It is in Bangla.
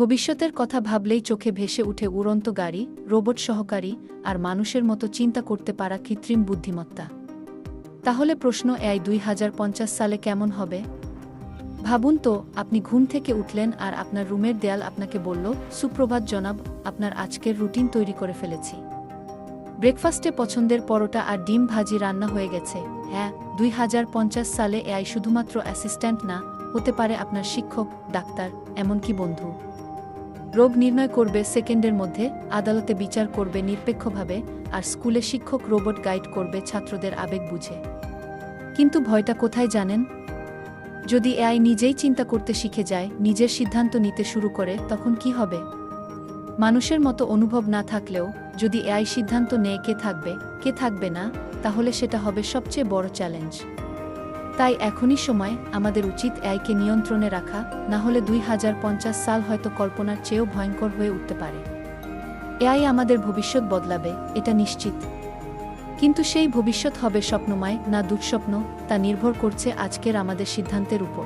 ভবিষ্যতের কথা ভাবলেই চোখে ভেসে উঠে উড়ন্ত গাড়ি, রোবট সহকারী আর মানুষের মতো চিন্তা করতে পারা কৃত্রিম বুদ্ধিমত্তা। তাহলে প্রশ্ন এই দুই সালে কেমন হবে? ভাবুন তো, আপনি ঘুম থেকে উঠলেন আর আপনার রুমের দেয়াল আপনাকে বলল, সুপ্রভাত জনাব, আপনার আজকের রুটিন তৈরি করে ফেলেছি। ব্রেকফাস্টে পছন্দের পরোটা আর ডিম ভাজি রান্না হয়ে গেছে। হ্যাঁ দুই হাজার পঞ্চাশ সালে এআই শুধুমাত্র অ্যাসিস্ট্যান্ট না, হতে পারে আপনার শিক্ষক, ডাক্তার, এমনকি বন্ধু। রোগ নির্ণয় করবে সেকেন্ডের মধ্যে, আদালতে বিচার করবে নিরপেক্ষভাবে, আর স্কুলে শিক্ষক রোবট গাইড করবে ছাত্রদের আবেগ বুঝে। কিন্তু ভয়টা কোথায় জানেন? যদি এআই নিজেই চিন্তা করতে শিখে যায়, নিজের সিদ্ধান্ত নিতে শুরু করে, তখন কি হবে? মানুষের মতো অনুভব না থাকলেও, যদি এআই সিদ্ধান্ত নেয় কে থাকবে কে থাকবে না, তাহলে সেটা হবে সবচেয়ে বড় চ্যালেঞ্জ। তাই এখনই সময় আমাদের উচিত এআইকে নিয়ন্ত্রণে রাখা, না হলে দুই হাজার পঞ্চাশ সাল হয়তো কল্পনার চেয়েও ভয়ঙ্কর হয়ে উঠতে পারে। এআই আমাদের ভবিষ্যৎ বদলাবে, এটা নিশ্চিত। কিন্তু সেই ভবিষ্যৎ হবে স্বপ্নময়, না দুঃস্বপ্ন, তা নির্ভর করছে আজকের আমাদের সিদ্ধান্তের উপর।